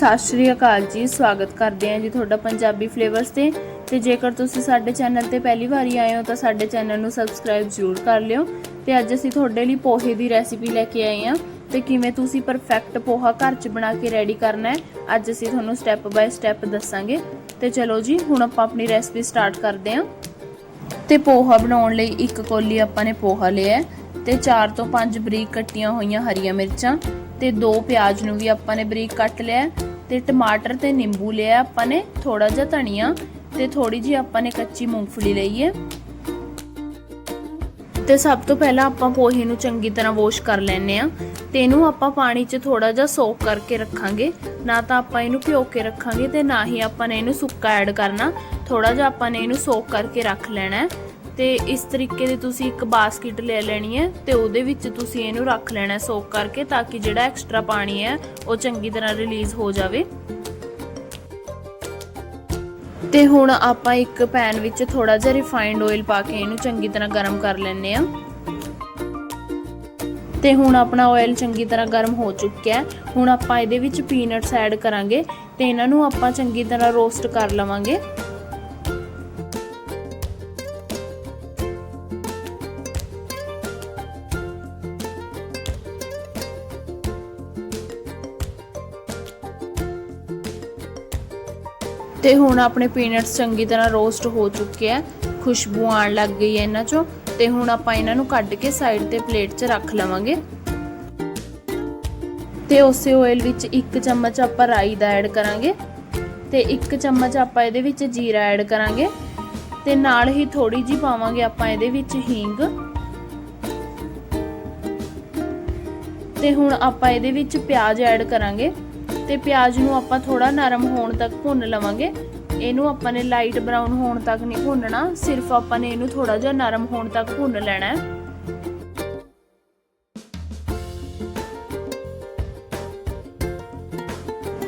ਸਤਿ ਸ਼੍ਰੀ ਅਕਾਲ ਜੀ, ਸਵਾਗਤ ਕਰਦੇ ਹਾਂ ਜੀ ਤੁਹਾਡਾ ਪੰਜਾਬੀ ਫਲੇਵਰਸ ਤੇ। ਤੇ ਜੇਕਰ ਤੁਸੀਂ ਸਾਡੇ ਚੈਨਲ ਤੇ ਪਹਿਲੀ ਵਾਰੀ ਆਏ ਹੋ ਤਾਂ ਸਾਡੇ ਚੈਨਲ ਨੂੰ ਸਬਸਕ੍ਰਾਈਬ ਜ਼ਰੂਰ ਕਰ ਲਿਓ। ਤੇ ਅੱਜ ਅਸੀਂ ਤੁਹਾਡੇ ਲਈ ਪੋਹੇ ਦੀ ਰੈਸਿਪੀ ਲੈ ਕੇ ਆਏ ਹਾਂ। ਤੇ ਕਿਵੇਂ ਤੁਸੀਂ ਪਰਫੈਕਟ ਪੋਹਾ ਘਰ 'ਚ ਬਣਾ ਕੇ ਰੈਡੀ ਕਰਨਾ ਹੈ, ਅੱਜ ਅਸੀਂ ਤੁਹਾਨੂੰ ਸਟੈਪ ਬਾਏ ਸਟੈਪ ਦੱਸਾਂਗੇ। ਤੇ ਚਲੋ ਜੀ, ਹੁਣ ਆਪਾਂ ਆਪਣੀ ਰੈਸਿਪੀ ਸਟਾਰਟ ਕਰਦੇ ਹਾਂ। ਤੇ ਪੋਹਾ ਬਣਾਉਣ ਲਈ ਇੱਕ ਕੋਲੀ ਆਪਾਂ ਨੇ ਪੋਹਾ ਲਿਆ ਹੈ। ਤੇ 4 ਤੋਂ 5 ਬਰੀਕ ਕੱਟੀਆਂ ਹੋਈਆਂ ਹਰੀਆਂ ਮਿਰਚਾਂ। ਤੇ ਦੋ ਪਿਆਜ਼ ਨੂੰ ਵੀ ਆਪਾਂ ਨੇ ਬਰੀਕ ਕੱਟ ਲਿਆ ਤੇ ਟਮਾਟਰ ਤੇ ਨਿੰਬੂ ਲਿਆ ਆਪਾਂ ਨੇ ਥੋੜਾ ਜਿਹਾ ਧਨੀਆ ਤੇ ਥੋੜੀ ਜਿਹੀ ਆਪਾਂ ਨੇ ਕੱਚੀ ਮੂੰਗਫਲੀ ਲਈ ਹੈ। ਤੇ ਸਭ ਤੋਂ ਪਹਿਲਾਂ ਆਪਾਂ ਪੋਹੇ ਨੂੰ ਚੰਗੀ ਤਰ੍ਹਾਂ ਵਾਸ਼ ਕਰ ਲੈਣੇ ਆ ਤੇ ਇਹਨੂੰ ਆਪਾਂ ਪਾਣੀ 'ਚ ਥੋੜਾ ਜਿਹਾ ਸੋਕ ਕਰਕੇ ਰੱਖਾਂਗੇ। ਨਾ ਤਾਂ ਆਪਾਂ ਇਹਨੂੰ ਭਿਓ ਕੇ ਰੱਖਾਂਗੇ ਤੇ ਨਾ ਹੀ ਆਪਾਂ ਨੇ ਇਹਨੂੰ ਸੁੱਕਾ ਐਡ ਕਰਨਾ। ਥੋੜਾ ਜਿਹਾ ਆਪਾਂ ਨੇ ਇਹਨੂੰ ਸੋਕ ਕਰਕੇ ਰੱਖ ਲੈਣਾ ਹੈ। ਤੇ ਇਸ ਤਰੀਕੇ ਦੀ ਤੁਸੀਂ ਇੱਕ ਬਾਸਕਟ ਲੈ ਲੈਣੀ ਹੈ ਤੇ ਉਹਦੇ ਵਿੱਚ ਤੁਸੀਂ ਇਹਨੂੰ ਰੱਖ ਲੈਣਾ ਸੋਕ ਕਰਕੇ ਤਾਂ ਕਿ ਜਿਹੜਾ ਐਕਸਟਰਾ ਪਾਣੀ ਹੈ ਉਹ ਚੰਗੀ ਤਰ੍ਹਾਂ ਰਿਲੀਜ਼ ਹੋ ਜਾਵੇ। ਤੇ ਹੁਣ ਆਪਾਂ ਇੱਕ ਪੈਨ ਵਿੱਚ ਥੋੜਾ ਜਿਹਾ ਰਿਫਾਈਨਡ ਆਇਲ ਪਾ ਕੇ ਇਹਨੂੰ ਚੰਗੀ ਤਰ੍ਹਾਂ ਗਰਮ ਕਰ ਲੈਣੇ ਆ ਤੇ ਹੁਣ ਆਪਣਾ ਆਇਲ ਚੰਗੀ ਤਰ੍ਹਾਂ ਗਰਮ ਹੋ ਚੁੱਕਿਆ ਹੈ। ਹੁਣ ਆਪਾਂ ਇਹਦੇ ਵਿੱਚ ਪੀਨਟਸ ਐਡ ਕਰਾਂਗੇ ਤੇ ਇਹਨਾਂ ਨੂੰ ਆਪਾਂ ਚੰਗੀ ਤਰ੍ਹਾਂ ਰੋਸਟ ਕਰ ਲਵਾਂਗੇ। ਤੇ ਹੁਣ ਆਪਣੇ ਪੀਨਟਸ ਚੰਗੀ ਤਰ੍ਹਾਂ ਰੋਸਟ ਹੋ ਚੁੱਕੇ ਆ, ਖੁਸ਼ਬੂ ਆਉਣ ਲੱਗ ਗਈ ਹੈ ਇਹਨਾਂ ਚੋਂ, ਤੇ ਹੁਣ ਆਪਾਂ ਇਹਨਾਂ ਨੂੰ ਕੱਢ ਕੇ ਸਾਈਡ ਤੇ ਪਲੇਟ 'ਚ ਰੱਖ ਲਵਾਂਗੇ। ਤੇ ਉਸੇ ਆਇਲ ਵਿੱਚ 1 ਚਮਚ ਆਪਾਂ ਰਾਈ ਦਾ ਐਡ ਕਰਾਂਗੇ, ਤੇ 1 ਚਮਚ ਆਪਾਂ ਇਹਦੇ ਵਿੱਚ ਜੀਰਾ ਐਡ ਕਰਾਂਗੇ, ਤੇ ਨਾਲ ਹੀ ਥੋੜੀ ਜੀ ਪਾਵਾਂਗੇ ਆਪਾਂ ਇਹਦੇ ਵਿੱਚ ਹੀਂਗ। ਤੇ ਹੁਣ ਆਪਾਂ ਇਹਦੇ ਵਿੱਚ ਪਿਆਜ਼ ਐਡ ਕਰਾਂਗੇ। ਤੇ ਪਿਆਜ਼ ਨੂੰ ਆਪਾਂ ਥੋੜਾ ਨਰਮ ਹੋਣ ਤੱਕ ਭੁੰਨ ਲਵਾਂਗੇ। ਇਹਨੂੰ ਆਪਾਂ ਨੇ ਲਾਈਟ ਬਰਾਊਨ ਹੋਣ ਤੱਕ ਨਹੀਂ ਭੁੰਨਣਾ, ਸਿਰਫ ਆਪਾਂ ਨੇ ਇਹਨੂੰ ਥੋੜਾ ਜਿਹਾ ਨਰਮ ਹੋਣ ਤੱਕ ਭੁੰਨ ਲੈਣਾ ਹੈ।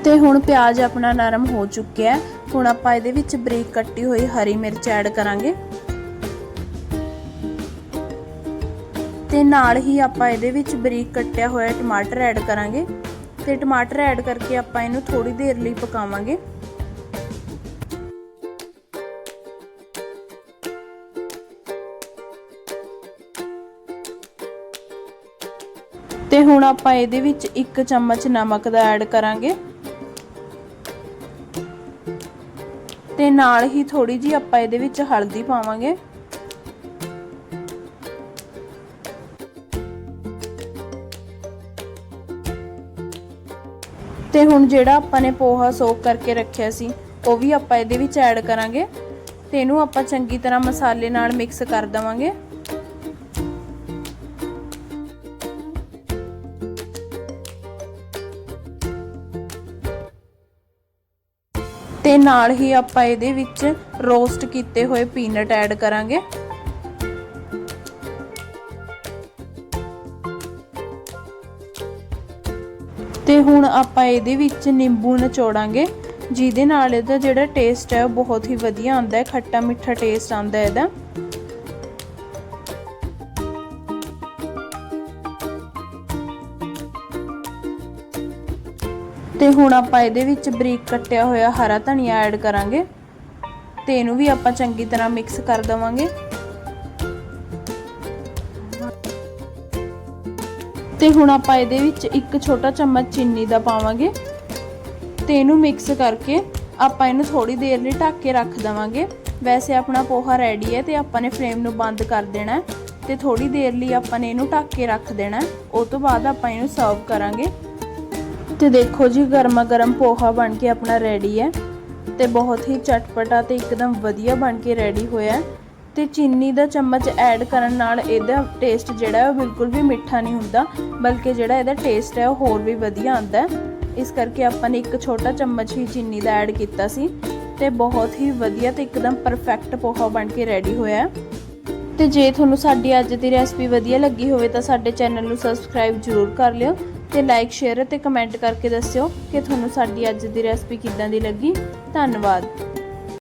ਤੇ ਹੁਣ ਪਿਆਜ਼ ਆਪਣਾ ਨਰਮ ਹੋ ਚੁੱਕਿਆ ਹੈ। ਹੁਣ ਆਪਾਂ ਇਹਦੇ ਵਿੱਚ ਬਰੀਕ ਕੱਟੀ ਹੋਈ ਹਰੀ ਮਿਰਚ ਐਡ ਕਰਾਂਗੇ। ਤੇ ਨਾਲ ਹੀ ਆਪਾਂ ਇਹਦੇ ਵਿੱਚ ਬਰੀਕ ਕੱਟਿਆ ਹੋਇਆ ਟਮਾਟਰ ਐਡ ਕਰਾਂਗੇ। ਤੇ ਟਮਾਟਰ ਐਡ ਕਰਕੇ ਆਪਾਂ ਇਹਨੂੰ ਥੋੜੀ ਦੇਰ ਲਈ ਪਕਾਵਾਂਗੇ। ਤੇ ਹੁਣ ਆਪਾਂ ਇਹਦੇ ਵਿੱਚ 1 ਚਮਚ ਨਮਕ ਦਾ ਐਡ ਕਰਾਂਗੇ। ਤੇ ਨਾਲ ਹੀ ਥੋੜੀ ਜੀ ਆਪਾਂ ਇਹਦੇ ਵਿੱਚ ਹਲਦੀ ਪਾਵਾਂਗੇ। ਤੇ ਹੁਣ ਜਿਹੜਾ ਆਪਾਂ ਨੇ ਪੋਹਾ ਸੋਕ ਕਰਕੇ ਰੱਖਿਆ ਸੀ, ਉਹ ਵੀ ਆਪਾਂ ਇਹਦੇ ਵਿੱਚ ਐਡ ਕਰਾਂਗੇ ਤੇ ਇਹਨੂੰ ਆਪਾਂ ਚੰਗੀ ਤਰ੍ਹਾਂ ਮਸਾਲੇ ਨਾਲ ਮਿਕਸ ਕਰ ਦਵਾਂਗੇ। ਤੇ ਨਾਲ ਹੀ ਆਪਾਂ ਇਹਦੇ ਵਿੱਚ ਰੋਸਟ ਕੀਤੇ ਹੋਏ ਪੀਨਟ ਐਡ ਕਰਾਂਗੇ। ਤੇ ਹੁਣ ਆਪਾਂ ਇਹਦੇ ਵਿੱਚ ਨਿੰਬੂ ਨਿਚੋੜਾਂਗੇ, ਜਿਹਦੇ ਨਾਲ ਇਹਦਾ ਜਿਹੜਾ ਟੇਸਟ ਹੈ ਉਹ ਬਹੁਤ ਹੀ ਵਧੀਆ ਆਉਂਦਾ ਹੈ, ਖੱਟਾ ਮਿੱਠਾ ਟੇਸਟ ਆਉਂਦਾ ਹੈ ਇਹਦਾ। ਤੇ ਹੁਣ ਆਪਾਂ ਇਹਦੇ ਵਿੱਚ ਬਰੀਕ ਕੱਟਿਆ ਹੋਇਆ ਹਰਾ ਧਨੀਆ ਐਡ ਕਰਾਂਗੇ, ਤੇ ਇਹਨੂੰ ਵੀ ਆਪਾਂ ਚੰਗੀ ਤਰ੍ਹਾਂ ਮਿਕਸ ਕਰ ਦਵਾਂਗੇ। ਤੇ ਹੁਣ ਆਪਾਂ ਇਹਦੇ ਵਿੱਚ ਇੱਕ ਛੋਟਾ ਚਮਚ ਚੀਨੀ ਦਾ ਪਾਵਾਂਗੇ। ਤੇ ਇਹਨੂੰ ਮਿਕਸ ਕਰਕੇ ਆਪਾਂ ਇਹਨੂੰ ਥੋੜੀ ਦੇਰ ਲਈ ਢੱਕ ਕੇ ਰੱਖ ਦਵਾਂਗੇ। ਵੈਸੇ ਆਪਣਾ ਪੋਹਾ ਰੈਡੀ ਹੈ ਤੇ ਆਪਾਂ ਨੇ ਫਲੇਮ ਨੂੰ ਬੰਦ ਕਰ ਦੇਣਾ ਤੇ ਥੋੜੀ ਦੇਰ ਲਈ ਆਪਾਂ ਨੇ ਇਹਨੂੰ ਢੱਕ ਕੇ ਰੱਖ ਦੇਣਾ ਉਸ ਤੋਂ ਬਾਅਦ ਆਪਾਂ ਇਹਨੂੰ ਸਰਵ ਕਰਾਂਗੇ। ਤੇ ਦੇਖੋ ਜੀ ਗਰਮਾ ਗਰਮ ਪੋਹਾ ਬਣ ਕੇ ਆਪਣਾ ਰੈਡੀ ਹੈ। ਤੇ ਬਹੁਤ ਹੀ ਚਟਪਟਾ ਤੇ ਇੱਕਦਮ ਵਧੀਆ ਬਣ ਕੇ ਰੈਡੀ ਹੋਇਆ ਤੇ ਚੀਨੀ ਦਾ ਚਮਚ ਐਡ ਕਰਨ ਨਾਲ ਇਹਦਾ ਟੇਸਟ ਜਿਹੜਾ ਉਹ ਬਿਲਕੁਲ ਵੀ ਮਿੱਠਾ ਨਹੀਂ ਹੁੰਦਾ, ਬਲਕਿ ਜਿਹੜਾ ਇਹਦਾ ਟੇਸਟ ਹੈ ਉਹ ਹੋਰ ਵੀ ਵਧੀਆ ਆਉਂਦਾ ਇਸ ਕਰਕੇ ਆਪਾਂ ਨੇ ਇੱਕ ਛੋਟਾ ਚਮਚ ਹੀ ਚੀਨੀ ਦਾ ਐਡ ਕੀਤਾ ਸੀ ਤੇ ਬਹੁਤ ਹੀ ਵਧੀਆ ਤੇ ਇੱਕਦਮ ਪਰਫੈਕਟ ਪੋਹਾ ਬਣ ਕੇ ਰੈਡੀ ਹੋਇਆ ਤੇ ਜੇ ਤੁਹਾਨੂੰ ਸਾਡੀ ਅੱਜ ਦੀ ਰੈਸਪੀ ਵਧੀਆ ਲੱਗੀ ਹੋਵੇ ਤਾਂ ਸਾਡੇ ਚੈਨਲ ਨੂੰ ਸਬਸਕ੍ਰਾਈਬ ਜ਼ਰੂਰ ਕਰ ਲਿਓ ਤੇ ਲਾਈਕ ਸ਼ੇਅਰ ਅਤੇ ਕਮੈਂਟ ਕਰਕੇ ਦੱਸਿਓ ਕਿ ਤੁਹਾਨੂੰ ਸਾਡੀ ਅੱਜ ਦੀ ਰੈਸਪੀ ਕਿੱਦਾਂ ਦੀ ਲੱਗੀ। ਧੰਨਵਾਦ।